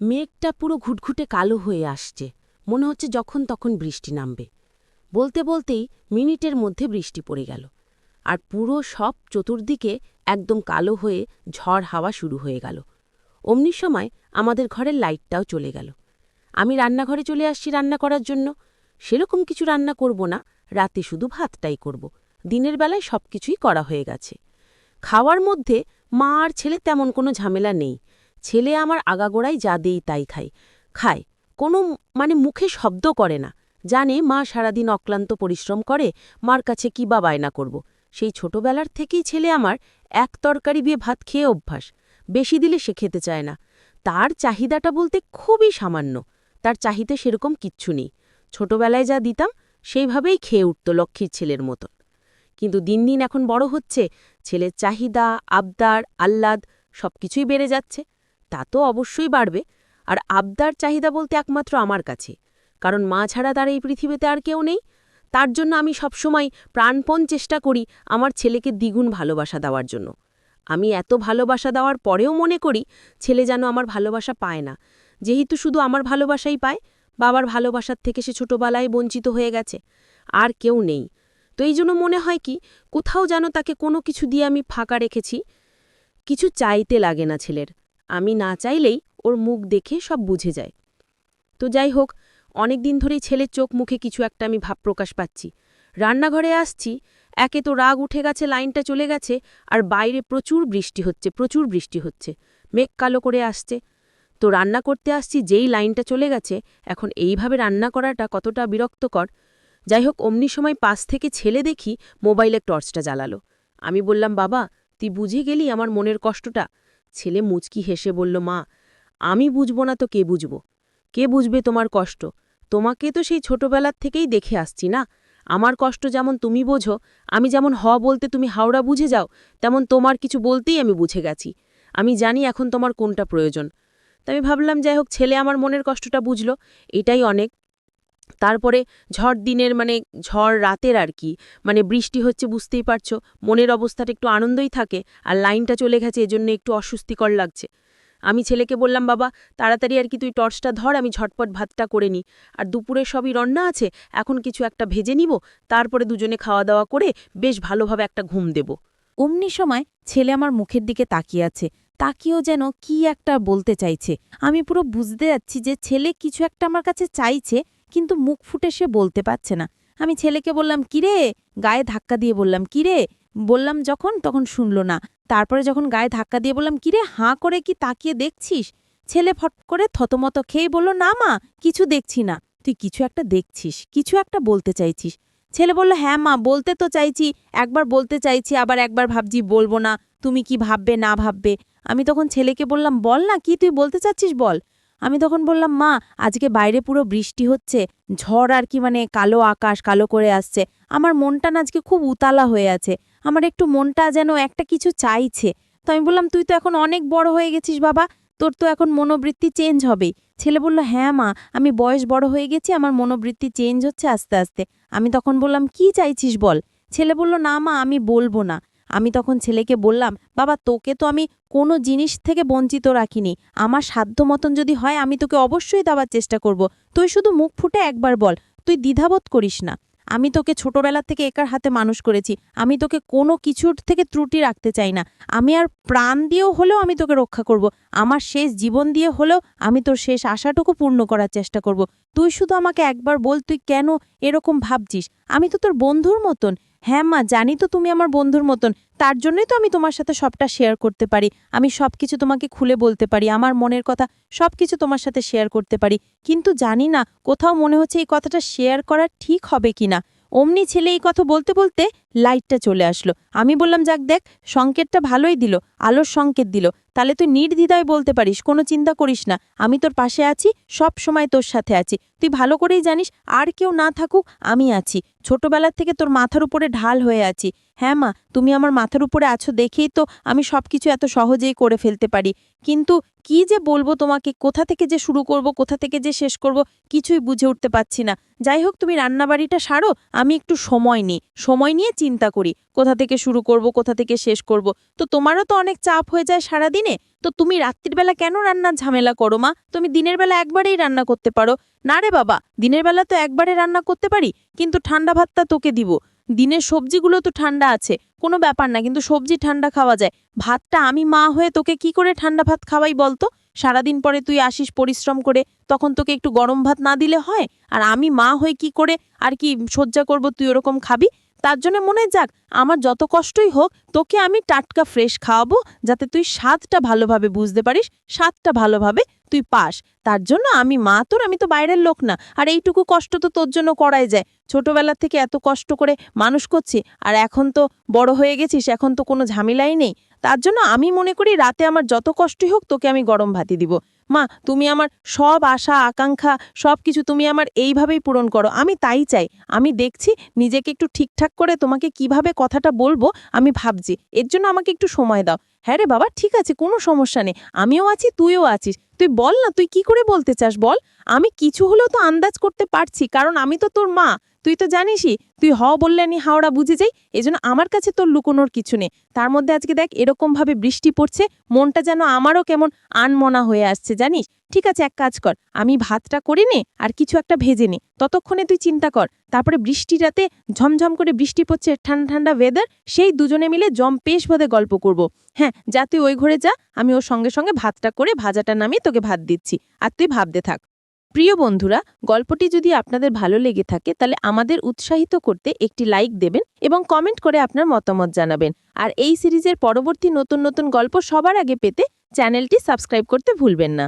মেঘটা পুরো ঘুটঘুটে কালো হয়ে আসছে। মনে হচ্ছে যখন তখন বৃষ্টি নামবে। বলতে বলতেই মিনিটের মধ্যে বৃষ্টি পড়ে গেল। আর পুরো সব চতুর্দিকে একদম কালো হয়ে ঝড় হাওয়া শুরু হয়ে গেল। অমনি সময় আমাদের ঘরের লাইটটাও চলে গেল। আমি রান্নাঘরে চলে আসছি রান্না করার জন্য। সেরকম কিছু রান্না করব না। রাতে শুধু ভাতটাই করব। দিনের বেলায় সব কিছুই করা হয়ে গেছে। খাওয়ার মধ্যে মা আর ছেলে তেমন কোনো ঝামেলা নেই। ছেলে আমার আগাগোড়াই যা দেই তাই খায় খায়। কোনো মানে মুখে শব্দ করে না। জানে মা সারাদিন অক্লান্ত পরিশ্রম করে, মার কাছে কি বা বায়না করব। সেই ছোটবেলার থেকেই ছেলে আমার এক তরকারি দিয়ে ভাত খেয়ে অভ্যাস। বেশি দিলে সে খেতে চায় না। তার চাহিদাটা বলতে খুবই সামান্য। তার চাহিদা সেরকম কিচ্ছু নেই। ছোটবেলায় যা দিতাম, সেইভাবেই খেয়ে উঠত লক্ষ্মীর ছেলের মতন কিন্তু দিন দিন এখন বড় হচ্ছে। ছেলের চাহিদা, আবদার, আহ্লাদ সবকিছুই বেড়ে যাচ্ছে। তা তো অবশ্যই বাড়বে। আর আবদার চাহিদা বলতে একমাত্র আমার কাছে। কারণ মা ছাড়া তার এই পৃথিবীতে আর কেউ নেই। তার জন্য আমি সবসময় প্রাণপণ চেষ্টা করি আমার ছেলেকে দ্বিগুণ ভালোবাসা দেওয়ার জন্য। আমি এত ভালোবাসা দেওয়ার পরেও মনে করি, ছেলে যেন আমার ভালোবাসা পায় না। যেহেতু শুধু আমার ভালোবাসাই পায়, বাবার ভালোবাসার থেকে সে ছোটবেলায় বঞ্চিত হয়ে গেছে। আর কেউ নেই। তো এই জন্য মনে হয় কি, কোথাও যেন তাকে কোনো কিছু দিয়ে আমি ফাঁকা রেখেছি। কিছু চাইতে লাগে না ছেলের। আমি না চাইলেই ওর মুখ দেখে সব বুঝে যায়। তো যাই হোক অনেক দিন ধরেই ছেলের চোখ মুখে কিছু একটা আমি ভাব প্রকাশ পাচ্ছি। রান্নাঘরে আসছি, একে তো রাগ উঠে গেছে, লাইনটা চলে গেছে, আর বাইরে প্রচুর বৃষ্টি হচ্ছে, প্রচুর বৃষ্টি হচ্ছে। মেঘ কালো করে আসছে। তো রান্না করতে আসছি, যেই লাইনটা চলে গেছে, এখন এইভাবে রান্না করাটা কতটা বিরক্তকর। যাই হোক, অমনি সময় পাশ থেকে ছেলে দেখি মোবাইলে টর্চটা জ্বালালো। আমি বললাম, বাবা, তুই বুঝে গেলি আমার মনের কষ্টটা? ছেলে মুচকি হেসে বলল, মা, আমি বুঝব না তো কে বুঝব? কে বুঝবে তোমার কষ্ট? তোমাকে তো সেই ছোটবেলার থেকেই দেখে আসছি না? আমার কষ্ট যেমন তুমি বোঝো, আমি যেমন হ বলতে তুমি হাওড়া বুঝে যাও, তেমন তোমার কিছু বলতেই আমি বুঝে গেছি। আমি জানি এখন তোমার কোনটা প্রয়োজন। তা আমি ভাবলাম, যাই হোক, ছেলে আমার মনের কষ্টটা বুঝলো, এটাই অনেক। তারপরে ঝড় দিনের মানে ঝড় রাতের আর কি মানে বৃষ্টি হচ্ছে বুঝতেই পারছ, মনের অবস্থাটা একটু আনন্দই থাকে আর লাইনটা চলে গেছে এজন্য একটু অস্বস্তিকর লাগছে। আমি ছেলেকে বললাম, বাবা, তাড়াতাড়ি আর কি তুই টর্চটা ধর, আমি ঝটপট ভাতটা করে নিই। আর দুপুরে সবই রান্না আছে, এখন কিছু একটা ভেজে নিব, তারপরে দুজনে খাওয়া দাওয়া করে বেশ ভালোভাবে একটা ঘুম দেব। অমনি সময় ছেলে আমার মুখের দিকে তাকিয়ে আছে তাকিয়েও যেন কি একটা বলতে চাইছে। আমি পুরো বুঝতে যাচ্ছি যে ছেলে কিছু একটা আমার কাছে চাইছে কিন্তু মুখ ফুটে সে বলতে পারছে না। আমি ছেলেকে বললাম, কিরে? গায়ে ধাক্কা দিয়ে বললাম, কিরে? বললাম, যখন? তখন শুনল না। তারপরে যখন গায়ে ধাক্কা দিয়ে বললাম, কিরে, হাঁ করে কি তাকিয়ে দেখছিস? ছেলে ফট করে থতমত খেয়ে বলল, না মা, কিছু দেখছি না। তুই কিছু একটা দেখছিস, কিছু একটা বলতে চাইছিস। ছেলে বলল হ্যাঁ মা, বলতে তো চাইছি, একবার বলতে চাইছি, আবার একবার ভাবছি বলব না, তুমি কি ভাববে, না ভাববে? আমি তখন ছেলেকে বললাম, বল না, কি তুই বলতে চাচ্ছিস বল? আমি তখন বললাম, মা, আজকে বাইরে পুরো বৃষ্টি হচ্ছে, ঝড় আর কি মানে কালো আকাশ, কালো করে আসছে। আমার মনটা না আজকে খুব উতালা হয়ে আছে। আমার একটু মনটা যেন একটা কিছু চাইছে। তো আমি বললাম, তুই তো এখন অনেক বড় হয়ে গেছিস বাবা, তোর তো এখন মনোবৃত্তি চেঞ্জ হবেই। ছেলে বলল হ্যাঁ মা, আমি বয়স বড় হয়ে গেছি, আমার মনোবৃত্তি চেঞ্জ হচ্ছে আস্তে আস্তে। আমি তখন বললাম, কি চাইছিস বল? ছেলে বলল, না মা, আমি বলব না। আমি তখন ছেলেকে বললাম, বাবা, তোকে তো আমি কোনো জিনিস থেকে বঞ্চিত রাখিনি। আমার সাধ্য মতন যদি হয়, আমি তোকে অবশ্যই দেওয়ার চেষ্টা করব। তুই শুধু মুখ ফুটে একবার বল, তুই দ্বিধাবোধ করিস না। আমি তোকে ছোটবেলা থেকে একার হাতে মানুষ করেছি। আমি তোকে কোনো কিছুর থেকে ত্রুটি রাখতে চাই না। আমি আর প্রাণ দিয়েও হলেও আমি তোকে রক্ষা করব। আমার শেষ জীবন দিয়ে হলেও আমি তোর শেষ আশাটুকু পূর্ণ করার চেষ্টা করব। তুই শুধু আমাকে একবার বল, তুই কেন এরকম ভাবছিস? আমি তো তোর বন্ধুর মতন। হ্যাঁ মা, জানি তো তুমি আমার বন্ধুর মতন। তার জন্যই তো আমি তোমার সাথে সবটা শেয়ার করতে পারি। আমি সব কিছু তোমাকে খুলে বলতে পারি, আমার মনের কথা সব কিছু তোমার সাথে শেয়ার করতে পারি। কিন্তু জানি না কোথাও মনে হচ্ছে এই কথাটা শেয়ার করা ঠিক হবে কিনা। অমনি ছেলে এই কথা বলতে বলতে লাইটটা চলে আসলো। আমি বললাম, যাক দেখ, সংকেতটা ভালোই দিল, আলোর সংকেত দিল। তাহলে তুই নির্দ্বিধায় বলতে পারিস, কোনো চিন্তা করিস না। আমি তোর পাশে আছি, সব সময় তোর সাথে আছি। তুই ভালো করেই জানিস, আর কেউ না থাকুক, আমি আছি। ছোটবেলার থেকে তোর মাথার উপরে ঢাল হয়ে আছি। হ্যাঁ মা, তুমি আমার মাথার উপরে আছো দেখেই তো আমি সব কিছু এত সহজেই করে ফেলতে পারি। কিন্তু কি যে বলব তোমাকে, কোথা থেকে যে শুরু করব, কোথা থেকে যে শেষ করব, কিছুই বুঝে উঠতে পারছি না। যাই হোক, তুমি রান্নাবাড়িটা সারো, আমি একটু সময় নিই। সময় নিয়ে চিন্তা করি, কোথা থেকে শুরু করব, কোথা থেকে শেষ করব। তো তোমারও তো অনেক চাপ হয়ে যায় সারা দিনে তো তুমি রাত্রির বেলা কেন রান্নার ঝামেলা করো মা? তুমি দিনের বেলা একবারেই রান্না করতে পারো। না রে বাবা, দিনের বেলা তো একবারে রান্না করতে পারি, কিন্তু ঠান্ডা ভাতটা তোকে দিব। দিনের সবজিগুলো তো ঠান্ডা আছে, কোনো ব্যাপার না, কিন্তু সবজি ঠান্ডা খাওয়া যায়। ভাতটা আমি মা হয়ে তোকে কি করে ঠান্ডা ভাত খাওয়াই বলতো? সারাদিন পরে তুই আসিস পরিশ্রম করে, তখন তোকে একটু গরম ভাত না দিলে হয়? আর আমি মা হয়ে কি করে আর কি সহ্যা করব তুই ওরকম খাবি? তার জন্য মনে যাক, আমার যত কষ্টই হোক, তোকে আমি টাটকা ফ্রেশ খাওয়াবো, যাতে তুই স্বাদটা ভালোভাবে বুঝতে পারিস, স্বাদটা ভালোভাবে তুই পাস। তার জন্য আমি মা তোর, আমি তো বাইরের লোক না। আর এইটুকু কষ্ট তো তোর জন্য করাই যায়। ছোটবেলা থেকে এত কষ্ট করে মানুষ করছি, আর এখন তো বড় হয়ে গেছিস, এখন তো কোনো ঝামেলাই নেই। তার জন্য আমি মনে করি রাতে আমার যত কষ্টই হোক, তোকে আমি গরম ভাতি দিব। মা, তুমি আমার সব আশা, আকাঙ্ক্ষা সব কিছু তুমি আমার এইভাবেই পূরণ করো। আমি তাই চাই। আমি দেখছি নিজেকে একটু ঠিকঠাক করে তোমাকে কীভাবে কথাটা বলব, আমি ভাবছি। এর জন্য আমাকে একটু সময় দাও। হ্যাঁ রে বাবা, ঠিক আছে, কোনো সমস্যা নেই। আমিও আছি, তুইও আছিস। তুই বল না, তুই কি করে বলতে চাস বল? আমি কিছু হলেও তো আন্দাজ করতে পারছি, কারণ আমি তো তোর মা। তুই তো জানিসই, তুই হ বললে আমি হাওড়া বুঝে যাই, এজন্য আমার কাছে তোর লুকোনোর কিছু নেই। তার মধ্যে আজকে দেখ এরকম ভাবে বৃষ্টি পড়ছে, মনটা যেন আমারও কেমন আনমনা হয়ে আসছে, জানিস? ঠিক আছে, এক কাজ কর, আমি ভাতটা করে নে আর কিছু একটা ভেজে নে। ততক্ষণে তুই চিন্তা কর, তারপরে বৃষ্টি রাতে ঝমঝম করে বৃষ্টি পড়ছে ঠান্ডা ঠান্ডা ওয়েদার সেই দুজনে মিলে জম পেশ বোধে গল্প করব। হ্যাঁ যা তুই ওই ঘরে যা, আমি ওর সঙ্গে সঙ্গে ভাতটা করে ভাজাটা নামিয়ে তোকে ভাত দিচ্ছি। আর তুই ভাবতে থাক। প্রিয় বন্ধুরা, গল্পটি যদি আপনাদের ভালো লেগে থাকে, তাহলে আমাদের উৎসাহিত করতে একটি লাইক দেবেন এবং কমেন্ট করে আপনার মতামত জানাবেন। আর এই সিরিজের পরবর্তী নতুন নতুন গল্প সবার আগে পেতে চ্যানেলটি সাবস্ক্রাইব করতে ভুলবেন না।